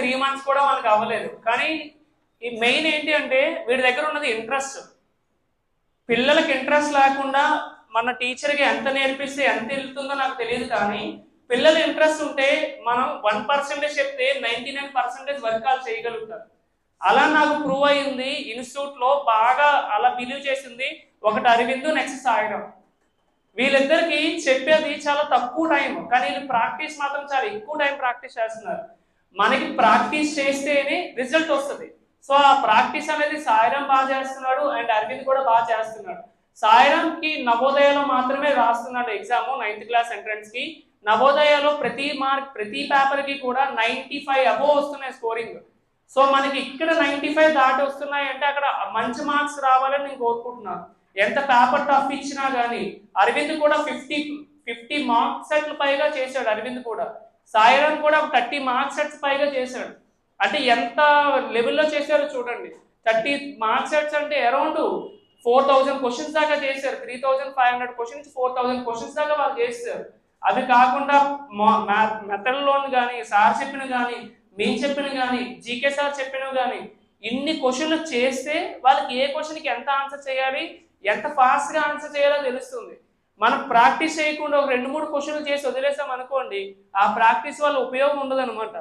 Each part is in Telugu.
త్రీ మంత్స్ కూడా మనకు అవ్వలేదు. కానీ ఈ మెయిన్ ఏంటి అంటే వీడి దగ్గర ఉన్నది ఇంట్రెస్ట్ పిల్లలకి ఇంట్రెస్ట్ లేకుండా మన టీచర్కి ఎంత నేర్పిస్తే ఎంత వెళ్తుందో నాకు తెలియదు కానీ పిల్లల ఇంట్రెస్ట్ ఉంటే మనం వన్ పర్సెంటేజ్ చెప్తే నైంటీ నైన్ పర్సెంటేజ్ వర్క్ చేయగలుగుతారు. అలా నాకు ప్రూవ్ అయింది ఇన్స్టిట్యూట్లో బాగా అలా బిలీవ్ చేసింది ఒకటి అరవిందు నెక్స్ట్ సాయడం వీళ్ళిద్దరికి చెప్పేది చాలా తక్కువ టైం కానీ వీళ్ళు ప్రాక్టీస్ మాత్రం చాలా ఎక్కువ టైం ప్రాక్టీస్ చేస్తున్నారు. మనకి ప్రాక్టీస్ చేస్తేనే రిజల్ట్ వస్తుంది. సో ఆ ప్రాక్టీస్ అనేది సాయిరామ్ బాగా చేస్తున్నాడు అండ్ అరవింద్ కూడా బాగా చేస్తున్నాడు. సాయిరామ్కి నవోదయలో మాత్రమే రాస్తున్నాడు ఎగ్జామ్ నైన్త్ క్లాస్ ఎంట్రన్స్కి. నవోదయలో ప్రతి మార్క్ ప్రతి పేపర్కి కూడా నైన్టీ ఫైవ్ అబోవ్ వస్తున్నాయి స్కోరింగ్ సో మనకి ఇక్కడ నైన్టీ ఫైవ్ దాటి వస్తున్నాయి అంటే అక్కడ మంచి మార్క్స్ రావాలని నేను కోరుకుంటున్నాను. ఎంత పేపర్ టఫ్ ఇచ్చినా కానీ అరవింద్ కూడా ఫిఫ్టీ ఫిఫ్టీ మార్క్స్ సెట్లు పైగా చేశాడు అరవింద్ కూడా. సాయిరామ్ కూడా థర్టీ మార్క్స్ సెట్స్ పైగా చేశాడు. అంటే ఎంత లెవెల్లో చేశారో చూడండి. థర్టీ మార్క్స్ సెట్స్ అంటే అరౌండ్ ఫోర్ థౌజండ్ క్వశ్చన్స్ దాకా చేశారు. Three thousand five hundred questions four thousand questions దాకా వాళ్ళు చేశారు. అవి కాకుండా మెథడ్లోని కానీ సార్ చెప్పిన కానీ మేము చెప్పిన కానీ జీకే సార్ చెప్పినవి కానీ ఇన్ని క్వశ్చన్లు చేస్తే వాళ్ళకి ఏ క్వశ్చన్కి ఎంత ఆన్సర్ చేయాలి ఎంత ఫాస్ట్గా ఆన్సర్ చేయాలో తెలుస్తుంది. మనం ప్రాక్టీస్ చేయకుండా ఒక రెండు మూడు క్వశ్చన్లు చేసి వదిలేసాం అనుకోండి ఆ ప్రాక్టీస్ వల్ల ఉపయోగం ఉండదు అనమాట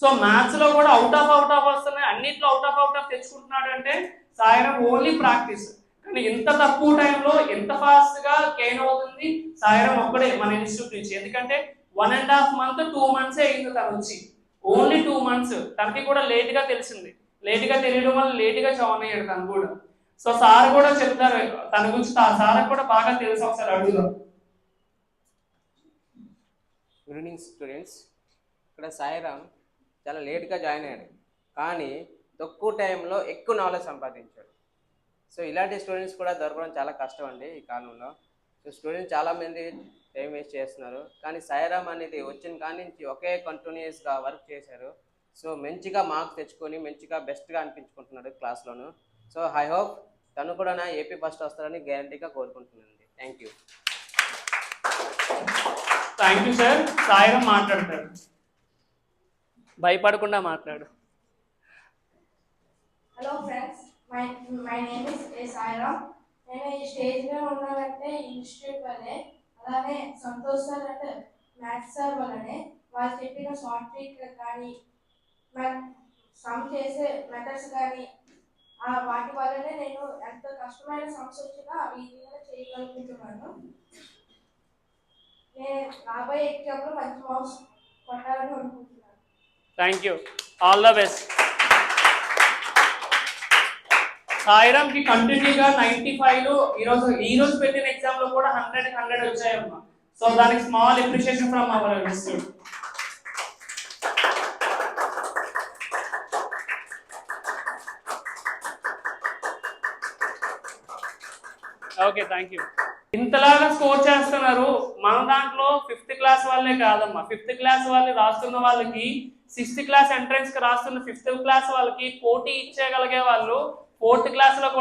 సో మ్యాథ్స్లో కూడా అవుట్ ఆఫ్ అవుట్ ఆఫ్ వస్తున్నాయి. అన్నిట్లో అవుట్ ఆఫ్ అవుట్ ఆఫ్ తెచ్చుకుంటున్నాడు అంటే సాయిరం ఓన్లీ ప్రాక్టీస్ కానీ ఇంత తక్కువ టైంలో ఎంత ఫాస్ట్గా గెయిన్ అవుతుంది సాయిరం ఒక్కడే మన ఇన్స్టిట్యూట్ నుంచి. ఎందుకంటే one and half month two months అయింది తను వచ్చి ఓన్లీ టూ మంత్స్ తనకి కూడా లేట్గా తెలిసింది. లేట్గా తెలియడం వల్ల లేట్గా జాయిన్ అయ్యాడు తను కూడా. సో సార్ కూడా చెప్తారు తన గురించి సార్ కూడా బాగా తెలుసు ఒకసారి అడుగుదాం. గుడ్ ఈవినింగ్ స్టూడెంట్స్ ఇక్కడ సాయిరామ్ చాలా లేట్గా జాయిన్ అయ్యాడు. కానీ తక్కువ టైంలో ఎక్కువ నాలెడ్జ్ సంపాదించాడు. సో ఇలాంటి స్టూడెంట్స్ కూడా దొరకడం చాలా కష్టం అండి ఈ కాలంలో. సో స్టూడెంట్స్ చాలామంది టైం వేస్ట్ చేస్తున్నారు. కానీ సాయిరామ్ అనేది వచ్చిన కాడి నుంచి ఒకే కంటిన్యూస్గా వర్క్ చేశారు. సో మంచిగా మార్క్స్ తెచ్చుకొని మంచిగా బెస్ట్గా అనిపించుకుంటున్నాడు క్లాస్లోను సో ఐ హోప్ తను కూడా నా ఏపీ ఫస్ట్ వస్తారని గ్యారంటీగా కోరుకుంటున్నాను thank you. Thank you sir. Sairam మాట్లాడతాడు. భయపడకుండా మాట్లాడు. Hello friends my my name is a Sairam. నేను ఈ స్టేజ్ మీద ఉన్నానంటే ఇన్స్టిట్యూట్ వల్లే అలానే సంతోష్ సార్ అంటే మ్యాథ్స్ సార్ వల్లనే వాళ్ళు చెప్పిన ట్రిక్ కానీ సమ్ చేసే మెథడ్స్ కానీ ఆ వాటి వల్లనే నేను ఎంత కష్టమైన సమస్య వచ్చినా అవి ఈజీగా చేయగలుగుతున్నాను. నేను రాబోయే ఎగ్జామ్లో మంచి మార్క్స్ కొట్టాలని అనుకుంటున్నాను. Thank you all the best సాయిరామ్కి కంటిన్యూగా నైన్టీ ఫైవ్లో ఈరోజు ఈ రోజు పెట్టిన ఎగ్జామ్లో కూడా హండ్రెడ్ హండ్రెడ్ వచ్చాయమ్మా. సో దానికి small appreciation from our institute okay thank you ఇంతలాగా score చేస్తున్నారు మన దాంట్లో ఫిఫ్త్ క్లాస్ వాళ్ళే కాదమ్మా. ఫిఫ్త్ క్లాస్ వాళ్ళు రాస్తున్న వాళ్ళకి సిక్స్త్ క్లాస్ ఎంట్రన్స్కి రాస్తున్న ఫిఫ్త్ క్లాస్ వాళ్ళకి పోటీ ఇచ్చేయగలిగే వాళ్ళు ఫోర్త్ క్లాస్లో కూడా